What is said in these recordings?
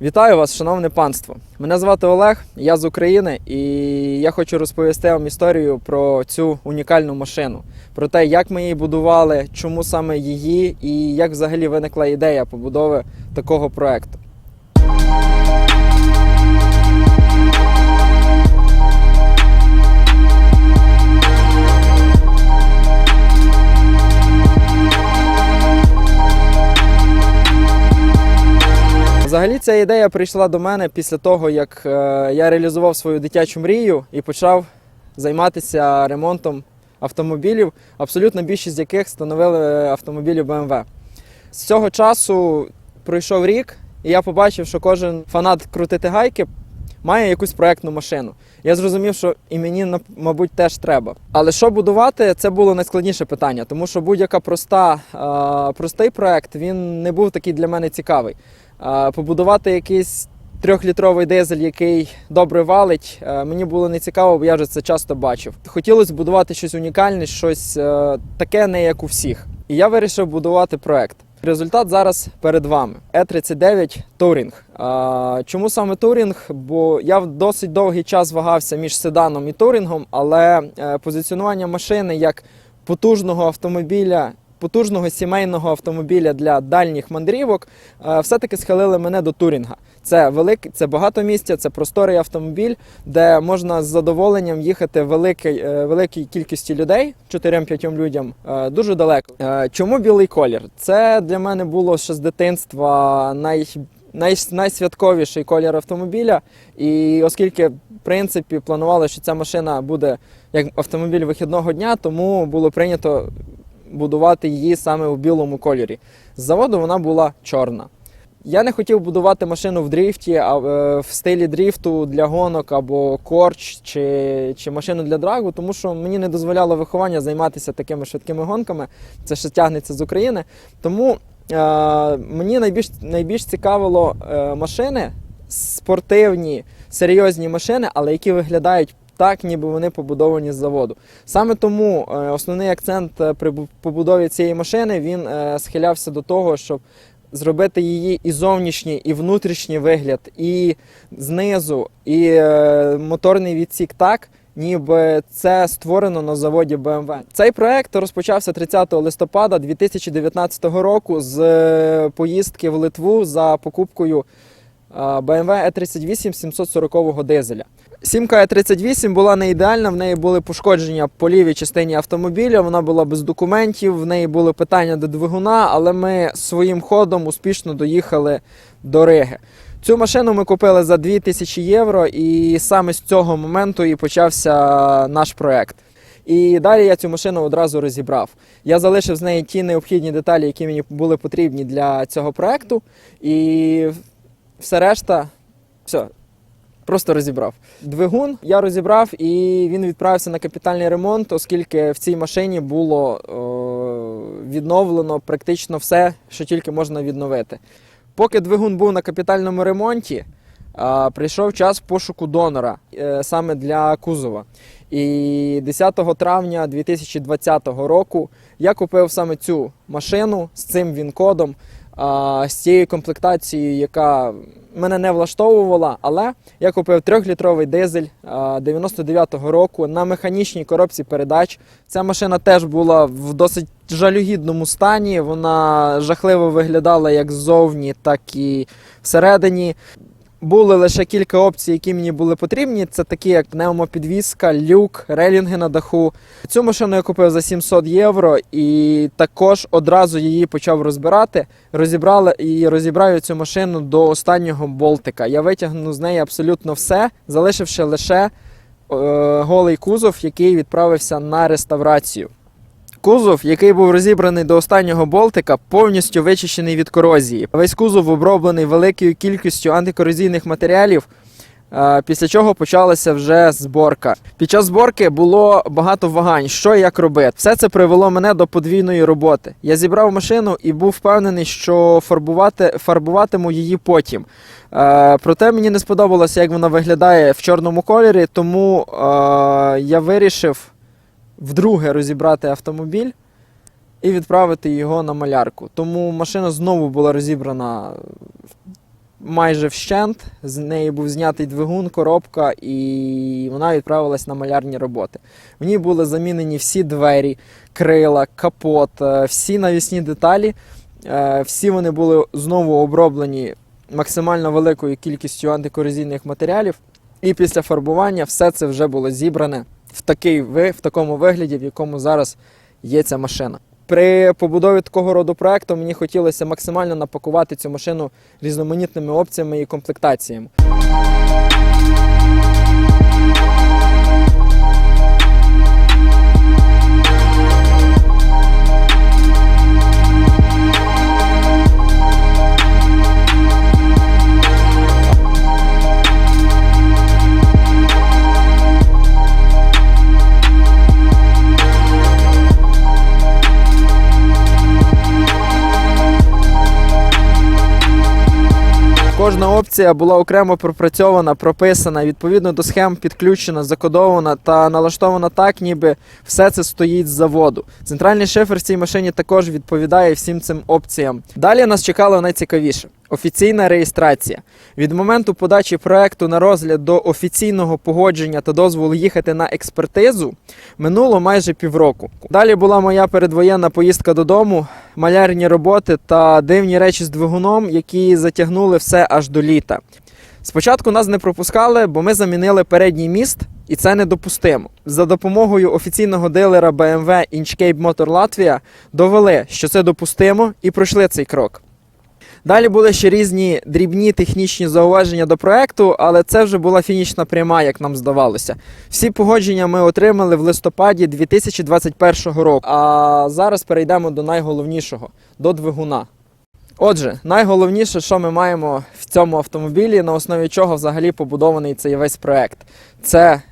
Вітаю вас, шановне панство. Мене звати Олег, я з України, і я хочу розповісти вам історію про цю унікальну машину, про те, як ми її будували, чому саме її, і як взагалі виникла ідея побудови такого проекту. Ця ідея прийшла до мене після того, як е, я реалізував свою дитячу мрію і почав займатися ремонтом автомобілів, абсолютно більшість з яких становили автомобілі BMW. З цього часу пройшов рік, і я побачив, що кожен фанат крутити гайки має якусь проектну машину. Я зрозумів, що і мені, мабуть, теж треба. Але що будувати, це було найскладніше питання, тому що будь-яка проста, е, простий проект він не був такий для мене цікавий. Побудувати якийсь трьохлітровий дизель, який добре валить, е, мені було не цікаво, бо я вже це часто бачив. Хотілося будувати щось унікальне, щось е, таке, не як у всіх. І я вирішив будувати проект. Результат зараз перед вами. E39 Touring. Чому саме Touring? Бо я досить довгий час вагався між седаном і Touringом, але е, позиціонування машини як потужного автомобіля, потужного сімейного автомобіля для дальніх мандрівок, е, все-таки схилили мене до Турінга. Це великий, це багато місця, це просторий автомобіль, де можна з задоволенням їхати великій, е, великій кількості людей, 4-5 людям, е, дуже далеко. Чому білий колір? Це для мене було ще з дитинства най, най, найсвятковіший колір автомобіля. І оскільки, в принципі, планували, що ця машина буде як автомобіль вихідного дня, тому було прийнято будувати її саме у білому кольорі. З заводу вона була чорна. Я не хотів будувати машину в дріфті, а е, в стилі дріфту для гонок або корч чи, чи машину для драгу, тому що мені не дозволяло виховання займатися такими швидкими гонками. Це ще тягнеться з України. Тому е, мені найбільш, найбільш цікавило е, машини, спортивні, серйозні машини, але які виглядають так, ніби вони побудовані з заводу. Саме тому е, основний акцент е, при побудові цієї машини він е, схилявся до того, щоб зробити її і зовнішній, і внутрішній вигляд, і знизу, і моторний відсік так. Ніби це створено на заводі BMW. Цей проект розпочався 30 листопада 2019 року з поїздки в Литву за покупкою BMW E38 740 дизеля. Сімка E38 була не ідеальна, в неї були пошкодження по лівій частині автомобіля, вона була без документів, в неї були питання до двигуна, але ми своїм ходом успішно доїхали до Риги. Цю машину ми купили за 2000 євро, і саме з цього моменту і почався наш проект. І далі я цю машину одразу розібрав. Я залишив з неї ті необхідні деталі, які мені були потрібні для цього проекту, і все решта, все, просто розібрав. Двигун я розібрав і він відправився на капітальний ремонт, оскільки в цій машині було е, відновлено практично все, що тільки можна відновити. Поки двигун був на капітальному ремонті, е, прийшов час пошуку донора е, саме для кузова. І 10 травня 2020 року я купив саме цю машину з цим він-кодом, з цією комплектацією, яка мене не влаштовувала, але я купив 3-літровий дизель а, 99-го року на механічній коробці передач. Ця машина теж була в досить жалюгідному стані. Вона жахливо виглядала як ззовні, так і всередині. Були лише кілька опцій, які мені були потрібні. Це такі, як пневмопідвізка, люк, релінги на даху. Цю машину я купив за 700 євро і також одразу її почав розбирати. Розібрали і розібрав цю машину до останнього болтика. Я витягну з неї абсолютно все, залишивши лише е, голий кузов, який відправився на реставрацію. Кузов, який був розібраний до останнього болтика, повністю вичищений від корозії. Весь кузов оброблений великою кількістю антикорозійних матеріалів. Після чого почалася вже зборка. Під час зборки було багато вагань, що і як робити. Все це привело мене до подвійної роботи. Я зібрав машину і був впевнений, що фарбувати, фарбуватиму її потім. Е, проте мені не сподобалося, як вона виглядає в чорному кольорі, тому е, я вирішив вдруге розібрати автомобіль і відправити його на малярку. Тому машина знову була розібрана майже вщент. З неї був знятий двигун, коробка, і вона відправилась на малярні роботи. В ній були замінені всі двері, крила, капот, е, всі навісні деталі. Е, Всі вони були знову оброблені максимально великою кількістю антикорозійних матеріалів. І після фарбування все це вже було зібране в, такий, в такому вигляді, в якому зараз є ця машина. При побудові такого роду проекту мені хотілося максимально напакувати цю машину різноманітними опціями і комплектаціями. Кожна опція була окремо пропрацьована, прописана, відповідно до схем підключена, закодована та налаштована так, ніби все це стоїть з заводу. Центральний шифер в цій машині також відповідає всім цим опціям. Далі нас чекало найцікавіше. Офіційна реєстрація від моменту подачі проекту на розгляд до офіційного погодження та дозволу їхати на експертизу минуло майже півроку. Далі була моя передвоєнна поїздка додому, малярні роботи та дивні речі з двигуном, які затягнули все аж до літа. Спочатку нас не пропускали, бо ми замінили передній міст, і це недопустимо. За допомогою офіційного дилера BMW Inchcape Motor Latvia довели, що це допустимо, і пройшли цей крок. Далі були ще різні дрібні технічні зауваження до проекту, але це вже була фінішна пряма, як нам здавалося. Всі погодження ми отримали в листопаді 2021 року. А зараз перейдемо до найголовнішого до двигуна. Отже, найголовніше, що ми маємо в цьому автомобілі, на основі чого взагалі побудований цей весь проект, це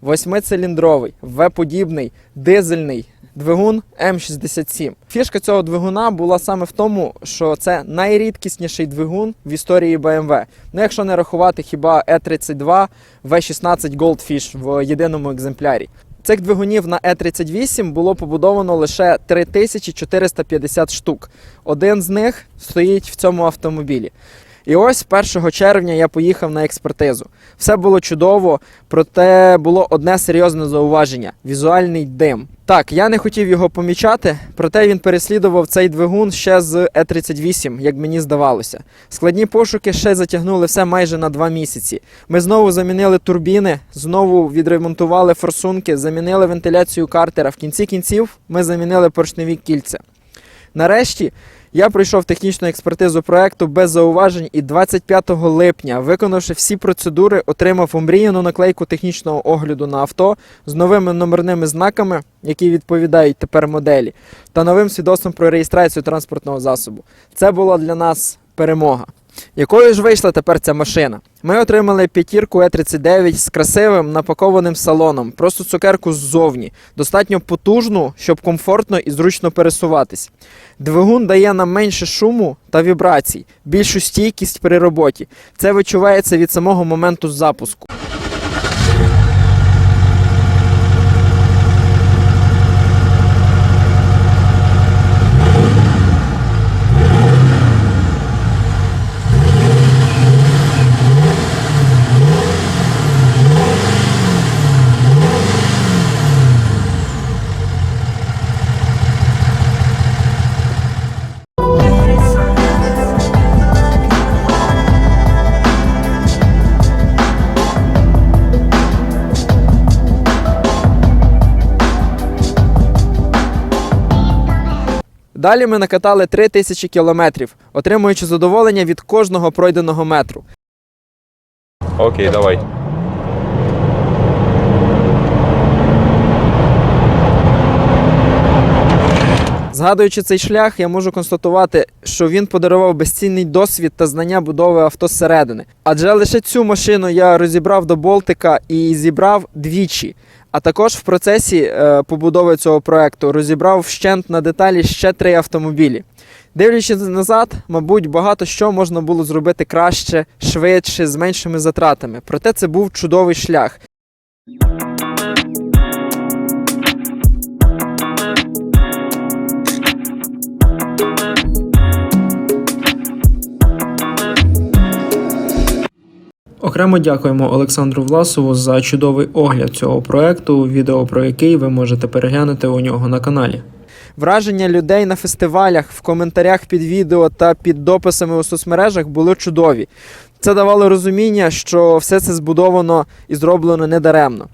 восьмициліндровий, В-подібний, дизельний двигун М67. Фішка цього двигуна була саме в тому, що це найрідкісніший двигун в історії BMW. Ну, якщо не рахувати хіба E32 V16 Goldfish в єдиному екземплярі. Цих двигунів на E38 було побудовано лише 3450 штук. Один з них стоїть в цьому автомобілі. І ось 1 червня я поїхав на експертизу. Все було чудово, проте було одне серйозне зауваження візуальний дим. Так, я не хотів його помічати, проте він переслідував цей двигун ще з Е38, як мені здавалося. Складні пошуки ще затягнули все майже на два місяці. Ми знову замінили турбіни, знову відремонтували форсунки, замінили вентиляцію картера. В кінці кінців ми замінили поршневі кільця. Нарешті я пройшов технічну експертизу проекту без зауважень і 25 липня, виконавши всі процедури, отримав омріяну наклейку технічного огляду на авто з новими номерними знаками, які відповідають тепер моделі, та новим свідоцтвом про реєстрацію транспортного засобу. Це була для нас перемога. Якою ж вийшла тепер ця машина? Ми отримали п'ятірку Е39 з красивим напакованим салоном, просто цукерку ззовні, достатньо потужну, щоб комфортно і зручно пересуватись. Двигун дає нам менше шуму та вібрацій, більшу стійкість при роботі. Це відчувається від самого моменту запуску. Далі ми накатали 3000 кілометрів, отримуючи задоволення від кожного пройденого метру. Окей, давай. Згадуючи цей шлях, я можу констатувати, що він подарував безцінний досвід та знання будови авто зсередини. Адже лише цю машину я розібрав до болтика і зібрав двічі. А також в процесі е, побудови цього проекту розібрав вщент на деталі ще три автомобілі. Дивлячись назад, мабуть, багато що можна було зробити краще, швидше, з меншими затратами. Проте це був чудовий шлях. Окремо дякуємо Олександру Власову за чудовий огляд цього проекту, відео про який ви можете переглянути у нього на каналі. Враження людей на фестивалях, в коментарях під відео та під дописами у соцмережах були чудові. Це давало розуміння, що все це збудовано і зроблено недаремно.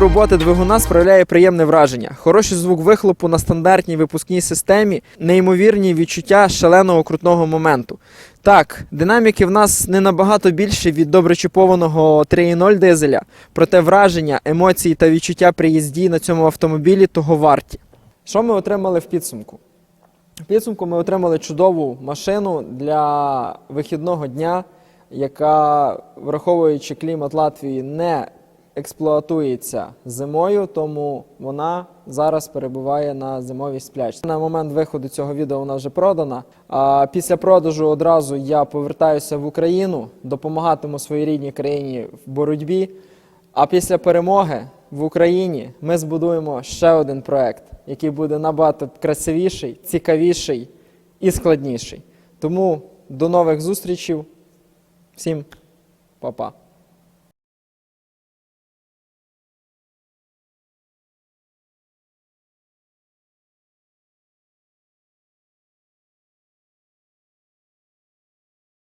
Роботи двигуна справляє приємне враження. Хороший звук вихлопу на стандартній випускній системі, неймовірні відчуття шаленого крутного моменту. Так, динаміки в нас не набагато більше від доброчіпованого 3.0 дизеля, проте враження, емоції та відчуття при їзді на цьому автомобілі того варті. Що ми отримали в підсумку? В підсумку ми отримали чудову машину для вихідного дня, яка, враховуючи клімат Латвії, не експлуатується зимою, тому вона зараз перебуває на зимовій сплячці. На момент виходу цього відео вона вже продана. А після продажу одразу я повертаюся в Україну, допомагатиму своїй рідній країні в боротьбі. А після перемоги в Україні ми збудуємо ще один проект, який буде набагато красивіший, цікавіший і складніший. Тому до нових зустрічей. Всім па-па.